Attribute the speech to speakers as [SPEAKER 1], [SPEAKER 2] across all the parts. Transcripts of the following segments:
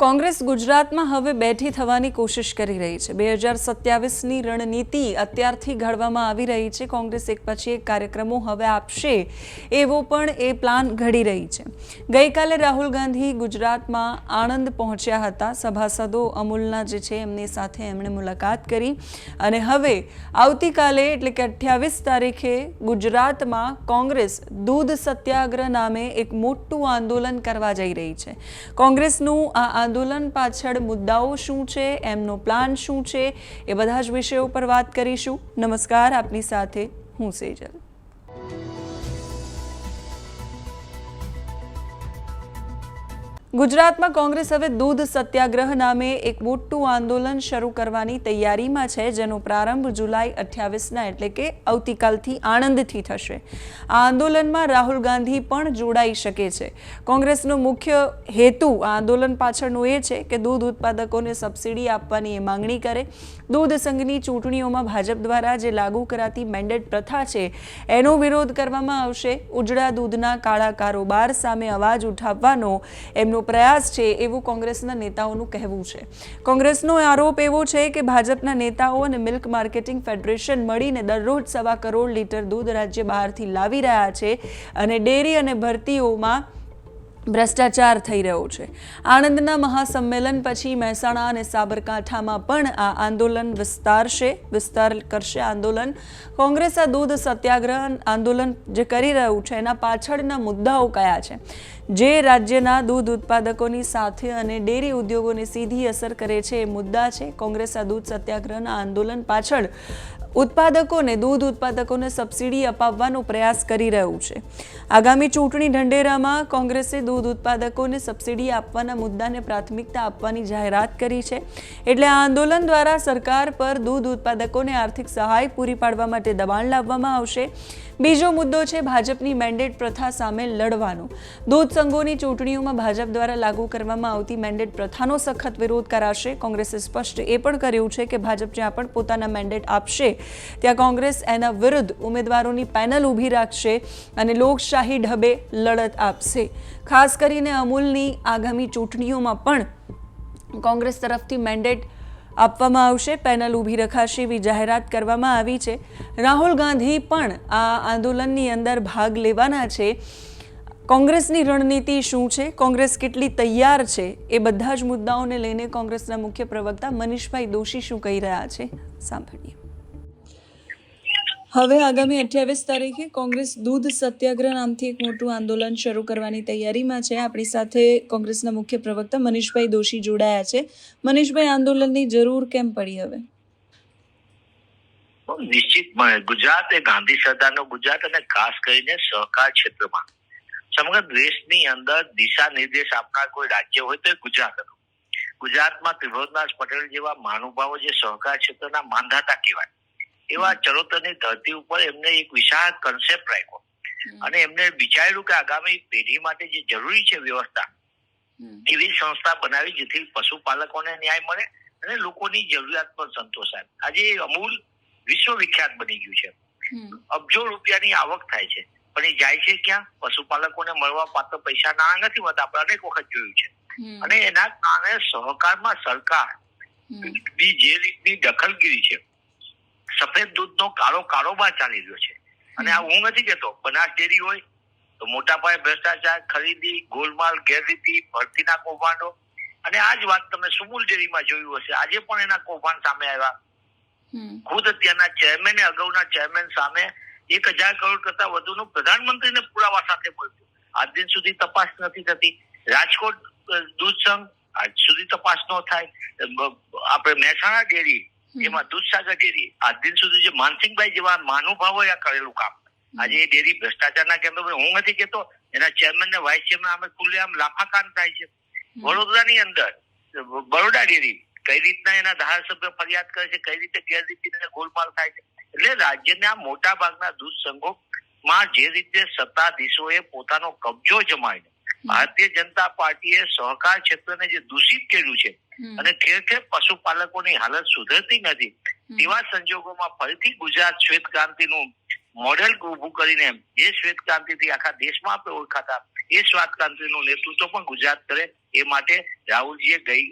[SPEAKER 1] કોંગ્રેસ ગુજરાતમાં હવે બેઠી થવાની કોશિશ કરી રહી છે. બે હજાર સત્યાવીસની રણનીતિ અત્યારથી ઘડવામાં આવી રહી છે. કોંગ્રેસ એક પછી એક કાર્યક્રમો હવે આપશે એવો પણ એ પ્લાન ઘડી રહી છે. ગઈકાલે રાહુલ ગાંધી ગુજરાતમાં આણંદ પહોંચ્યા હતા. સભાસદો અમૂલના જે છે એમની સાથે એમણે મુલાકાત કરી અને હવે આવતીકાલે એટલે કે અઠ્યાવીસ તારીખે ગુજરાતમાં કોંગ્રેસ દૂધ સત્યાગ્રહ નામે એક મોટું આંદોલન કરવા જઈ રહી છે. કોંગ્રેસનું આ આંદોલન પાછળ મુદ્દાઓ શું છે, એમનો પ્લાન શું છે, એ બધા જ વિષયો પર વાત કરીશું. નમસ્કાર, આપની સાથે હું સેજલ. ગુજરાતમાં કોંગ્રેસ હવે દૂધ સત્યાગ્રહ નામે એક મોટું આંદોલન શરૂ કરવાની તૈયારીમાં છે, જેનો પ્રારંભ જુલાઈ અઠ્યાવીસના એટલે કે આવતીકાલથી આણંદથી થશે. આ આંદોલનમાં રાહુલ ગાંધી પણ જોડાઈ શકે છે. કોંગ્રેસનો મુખ્ય હેતુ આ આંદોલન પાછળનો એ છે કે દૂધ ઉત્પાદકોને સબસિડી આપવાની એ માંગણી કરે. દૂધ સંઘની ચૂંટણીઓમાં ભાજપ દ્વારા જે લાગુ કરાતી મેન્ડેટ પ્રથા છે, એનો વિરોધ કરવામાં આવશે. ઉજળા દૂધના કાળા કારોબાર સામે અવાજ ઉઠાવવાનો એમનો પ્રયાસ છે એવું કોંગ્રેસના નેતાઓનું કહેવું છે. કોંગ્રેસનો આરોપ એવો છે કે ભાજપના નેતાઓ અને મિલ્ક માર્કેટિંગ ફેડરેશન મળીને દરરોજ સવા કરોડ લીટર દૂધ રાજ્ય બહારથી લાવી રહ્યા છે અને ડેરી અને ભરતીઓમાં ભ્રષ્ટાચાર થઈ રહ્યો છે. આણંદના મહાસંમેલન પછી મહેસાણા અને સાબરકાંઠામાં પણ આ આંદોલન વિસ્તારશે વિસ્તાર કરશે આંદોલન. કોંગ્રેસ આ દૂધ સત્યાગ્રહ આંદોલન જે કરી રહ્યું છે, એના પાછળના મુદ્દાઓ કયા છે? જે રાજ્યના દૂધ ઉત્પાદકોની સાથે અને ડેરી ઉદ્યોગોને સીધી અસર કરે છે એ મુદ્દા છે. કોંગ્રેસ આ દૂધ સત્યાગ્રહના આંદોલન પાછળ ઉત્પાદકોને, દૂધ ઉત્પાદકોને સબસિડી અપાવવાનો પ્રયાસ કરી રહ્યું છે. આગામી ચૂંટણી ઢંઢેરામાં કોંગ્રેસે દૂધ ઉત્પાદકોને સબસિડી આપવાના મુદ્દાને પ્રાથમિકતા આપવાની જાહેરાત કરી છે. એટલે આ આંદોલન દ્વારા સરકાર પર દૂધ ઉત્પાદકોને આર્થિક સહાય પૂરી પાડવા માટે દબાણ લાવવામાં આવશે. બીજો મુદ્દો છે ભાજપની મેન્ડેટ પ્રથા સામે લડવાનો. દૂધ સંઘોની ચૂંટણીઓમાં ભાજપ દ્વારા લાગુ કરવામાં આવતી મેન્ડેટ પ્રથાનો સખત વિરોધ કરાશે. કોંગ્રેસે સ્પષ્ટ એ પણ કર્યું છે કે ભાજપ જ્યાં પણ પોતાના મેન્ડેટ આપશે, ત્યાં કોંગ્રેસ એના વિરુદ્ધ ઉમેદવારોની પેનલ ઊભી રાખશે અને લોકશાહી ઢબે લડત આપશે. ખાસ કરીને અમૂલની આગામી ચૂંટણીઓમાં પણ કોંગ્રેસ તરફથી મેન્ડેટ આપવામાં આવશે. પેનલ ઊભી રખાશે એવી જાહેરાત કરવામાં આવી છે. રાહુલ ગાંધી પણ આ આંદોલનની અંદર ભાગ લેવાના છે. કોંગ્રેસની રણનીતિ શું છે? કોંગ્રેસ કેટલી તૈયાર છે? એ બધા જ મુદ્દાઓને લઈને કોંગ્રેસના મુખ્ય પ્રવક્તા મનીષભાઈ દોશી શું કહી રહ્યા છે? સાંભળીએ. હવે આગામી અઠ્યાવીસ તારીખે કોંગ્રેસ દૂધ સત્યાગ્રહ નામથી એક મોટું આંદોલન શરૂ કરવાની તૈયારીમાં છે. આપણી સાથે કોંગ્રેસના મુખ્ય પ્રવક્તા મનીષભાઈ દોશી જોડાયા છે. મનીષભાઈ, આંદોલનની જરૂર કેમ પડી હવે?
[SPEAKER 2] નિશ્ચિતપણે ગુજરાત એ ગાંધી સરદારનું ગુજરાત અને ખાસ કરીને સહકાર ક્ષેત્રમાં સમગ્ર દેશની અંદર દિશા નિર્દેશ આપનાર કોઈ રાજ્ય હોય તો ગુજરાત ગુજરાતમાં ત્રિભુવનદાસ પટેલ જેવા મહાનુભાવો જે સહકાર ક્ષેત્રના માંધાતા કહેવાય. એવા ચરોતરની ધરતી ઉપર એમને એક વિશાળ કન્સેપ્ટ રાખ્યો. અને એમને વિચાર્યું કે આગામી પેઢી માટે જે જરૂરી છે વ્યવસ્થા એવી સંસ્થા બનાવી જેથી પશુપાલકોને ન્યાય મળે અને લોકોની જરૂરિયાત પર સંતોષાય આજે અમૂલ વિશ્વવિખ્યાત બની ગયું છે. અબજો રૂપિયાની આવક થાય છે પણ એ જાય છે ક્યાં? પશુપાલકોને મળવા પાત્ર પૈસા ના નથી હોતા આપણે અનેક વખત જોયું છે. અને એના કારણે સહકારમાં સરકાર જે રીતની દખલગીરી છે સફેદ દૂધનો કાળો કારોબાર ચાલી રહ્યો છે. અને આ હું નથી કહેતો બનાસ ડેરી હોય તો મોટા પાયે ભ્રષ્ટાચાર ખરીદી ગોલમાલ ગેરરીતિ ભરતીના કૌભાંડો અને આ જ વાત તમે સુમુલ ડેરીમાં જોયું હશે. આજે પણ એના કૌભાંડ સામે આવ્યા. ખુદ અત્યારના ચેરમેને અગાઉના ચેરમેન સામે એક હજાર કરોડ કરતા વધુનું પ્રધાનમંત્રીને પુરાવા સાથે મળ્યું. આજ દિન સુધી તપાસ નથી થતી. રાજકોટ દૂધ સંઘ આજ સુધી તપાસ ન થાય. આપણે મહેસાણા ડેરી એમાં દૂધસાગર ડેરી આજ દિન સુધી જે માનસિંહભાઈ જેવા મહાનુભાવોએ કરેલું કામ. આજે એ ડેરી ભ્રષ્ટાચારના કેન્દ્ર હું નથી કેતો એના ચેરમેન ને વાઇસ ચેરમેન અમે ખુલ્લે આમ લાફાકાન થાય છે. વડોદરાની અંદર બરોડા ડેરી કઈ રીતના એના ધારાસભ્ય ફરિયાદ કરે છે કઈ રીતે ગેરરીતિ ગોલમાલ થાય છે? એટલે રાજ્યના મોટા ભાગના દૂધ સંઘોમાં જે રીતે સત્તાધીશોએ પોતાનો કબજો જમાવીને ભારતીય જનતા પાર્ટીએ સહકાર ક્ષેત્રને જે દૂષિત કર્યું છે અને ઠેર ઠેર પશુપાલકોની હાલત સુધરતી નથી તેવા સંજોગોમાં ફરીથી ગુજરાત શ્વેત ક્રાંતિનું મોડેલ ઉભું કરીને જે શ્વેત ક્રાંતિથી આખા દેશમાં આપણે ઓળખાતા એ શ્વેત ક્રાંતિનું નેતૃત્વ પણ ગુજરાત કરે એ માટે રાહુલજીએ ગઈ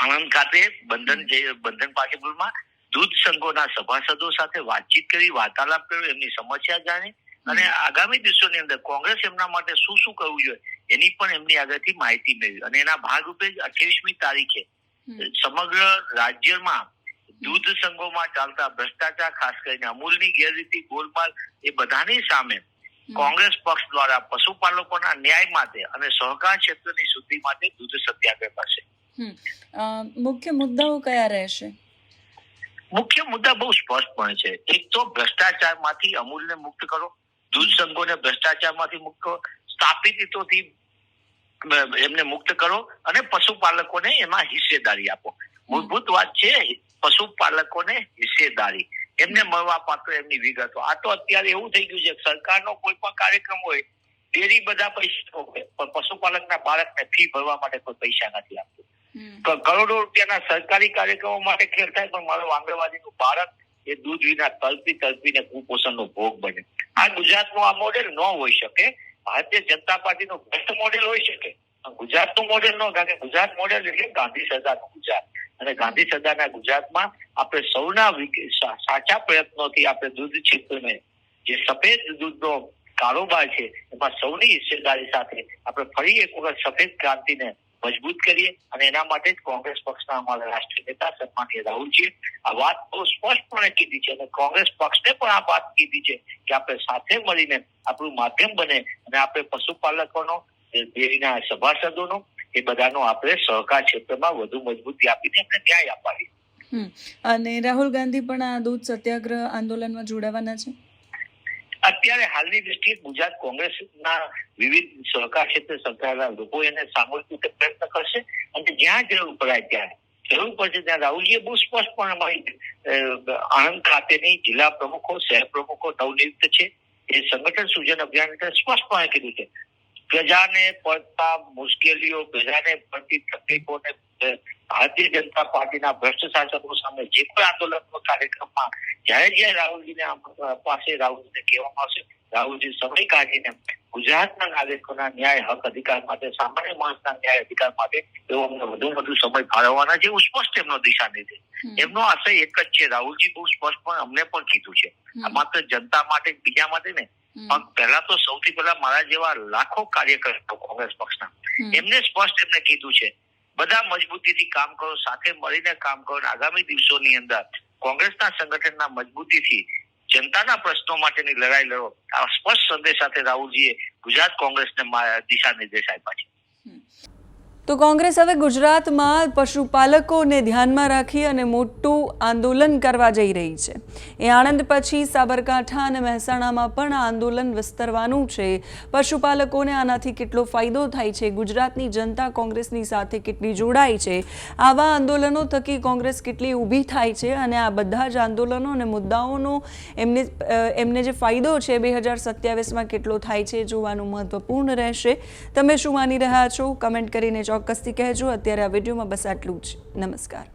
[SPEAKER 2] આણંદ ખાતે બંધન જે બંધન પાર્ટીપુરમાં દૂધ સંઘોના સભાસદો સાથે વાતચીત કરી વાર્તાલાપ કર્યો એમની સમસ્યા જાણી અને આગામી દિવસોની અંદર કોંગ્રેસ એમના માટે શું શું કરવું જોઈએ એની પણ એમની આગળથી માહિતી મેળવી. અને એના ભાગરૂપે અઠ્યાવીસમી તારીખે સમગ્ર રાજ્યમાં દૂધ સંઘોમાં ચાલતા ભ્રષ્ટાચાર ખાસ કરીને અમૂલની ગેરરીતિ ગોલમાલ એ બધાની સામે કોંગ્રેસ પક્ષ દ્વારા પશુપાલકોના ન્યાય માટે અને સહકાર ક્ષેત્રની શુદ્ધિ માટે દૂધ સત્યાગ્રહ કરશે.
[SPEAKER 1] મુખ્ય મુદ્દાઓ કયા રહેશે?
[SPEAKER 2] મુખ્ય મુદ્દા બહુ સ્પષ્ટપણે છે. એક તો ભ્રષ્ટાચારમાંથી અમૂલને મુક્ત કરો. દૂધ સંઘોને ભ્રષ્ટાચારમાંથી મુક્ત સ્થાપિત હિતોથી એમને મુક્ત કરો અને પશુપાલકોને એમાં હિસ્સેદારી આપો. મૂળભૂત વાત છે પશુપાલકોને હિસ્સેદારી. એમને મળવા પાત્ર એમની વિગતો. આ તો અત્યારે એવું થઈ ગયું છે સરકારનો કોઈ પણ કાર્યક્રમ હોય ડેરી બધા પૈસા હોય પણ પશુપાલકના બાળકને ફી ભરવા માટે કોઈ પૈસા નથી આપતું. કરોડો રૂપિયાના સરકારી કાર્યક્રમો માટે ખેલ થાય પણ મારું આંગણવાડીનું બાળક એ દૂધ વિના તલપી તલપીને કુપોષણનો ભોગ બને. આ ગુજરાતનું આ મોડેલ ન હોઈ શકે. ભારતીય જનતા પાર્ટીનું બેસ્ટ મોડેલ હોઈ શકે. ગુજરાતનું મોડેલ ન કારણ કે ગુજરાત મોડેલ એટલે ગાંધી સરદારનું ગુજરાત. અને ગાંધી સરદારના ગુજરાતમાં આપણે સૌના સાચા પ્રયત્નોથી આપણે દૂધ ક્ષેત્રને, જે સફેદ દૂધનો કારોબાર છે, એમાં સૌની હિસ્સેદારી સાથે આપણે ફરી એક વખત સફેદ ક્રાંતિને મજબૂત કરીએ અને એના માટે જ કોંગ્રેસ પક્ષના અમારા રાષ્ટ્રીય નેતા સન્માનીય રાહુલજી આ વાત બહુ સ્પષ્ટપણે કીધી છે અને કોંગ્રેસ પક્ષને પણ આ વાત કીધી છે કે આપણે સાથે મળીને આપણું માધ્યમ બને અને આપણે પશુપાલકોનો, ડેરીના સભાસદોનો, એ બધાનો આપણે સહકાર ક્ષેત્રમાં વધુ મજબૂતી આપીને આપણે ન્યાય અપાવીએ.
[SPEAKER 1] અને રાહુલ ગાંધી પણ આ દૂધ સત્યાગ્રહ આંદોલનમાં જોડાવાના છે?
[SPEAKER 2] અત્યારે હાલની દ્રષ્ટિએ ગુજરાત કોંગ્રેસના વિવિધ સહકાર ક્ષેત્રે સંકળાયેલા લોકો એને સામૂહિક રીતે પ્રયત્ન કરશે અને જ્યાં જરૂર પડાય ત્યાં જરૂર પડશે ત્યાં રાહુલજીએ બહુ સ્પષ્ટપણે માહિતી અ, આણંદ ખાતેની જિલ્લા પ્રમુખો શહેર પ્રમુખો નવનિયુક્ત છે. એ સંગઠન સૂચન અભિયાન હેઠળ સ્પષ્ટપણે કીધું છે પ્રજાને પડતા મુશ્કેલીઓ, પ્રજાને પડતી તકલીફોને ભારતીય જનતા પાર્ટીના ભ્રષ્ટ શાસકો સામે જે કોઈ આંદોલનનો કાર્યક્રમમાં જ્યારે જ્યારે રાહુલજીને પાસે રાહુલજીને કહેવામાં આવશે રાહુલજી સમય કાઢીને ગુજરાતના નાગરિકોના ન્યાય હક અધિકાર માટે સામાન્ય માણસના ન્યાય અધિકાર માટે એવો અમને વધુ વધુ સમય ફાળવવાના છે એવું સ્પષ્ટ એમનો દિશા નિર્દેશ. એમનો આશય એક જ છે. રાહુલજી બહુ સ્પષ્ટ પણ અમને પણ કીધું છે. આ માત્ર જનતા માટે બીજા માટે ને પણ પહેલા તો સૌથી પહેલા મારા જેવા લાખો કાર્યકર્તાઓ કોંગ્રેસ પક્ષના. એમને સ્પષ્ટ એમને કીધું છે બધા મજબૂતીથી કામ કરો સાથે મળીને કામ કરો આગામી દિવસોની અંદર કોંગ્રેસના સંગઠનના મજબૂતીથી જનતાના પ્રશ્નો માટેની લડાઈ લડો. આ સ્પષ્ટ સંદેશ સાથે રાહુલજીએ ગુજરાત કોંગ્રેસને દિશા નિર્દેશ આપ્યા છે.
[SPEAKER 1] તો કોંગ્રેસ હવે ગુજરાતમાં પશુપાલકોને ધ્યાનમાં રાખી અને મોટું આંદોલન કરવા જઈ રહી છે. એ આણંદ પછી સાબરકાંઠા અને મહેસાણામાં પણ આંદોલન વિસ્તરવાનું છે. પશુપાલકોને આનાથી કેટલો ફાયદો થાય છે? ગુજરાતની જનતા કોંગ્રેસની સાથે કેટલી જોડાય છે? આવા આંદોલનો થકી કોંગ્રેસ કેટલી ઊભી થાય છે? અને આ બધા જ આંદોલનો અને મુદ્દાઓનો એમને એમને જે ફાયદો છે બે હજાર સત્યાવીસમાં કેટલો થાય છે, જોવાનું મહત્વપૂર્ણ રહેશે. તમે શું માની રહ્યા છો? કમેન્ટ કરીને ચોક્કસથી કહેજો. અત્યારે આ વિડીયોમાં બસ આટલું જ. નમસ્કાર.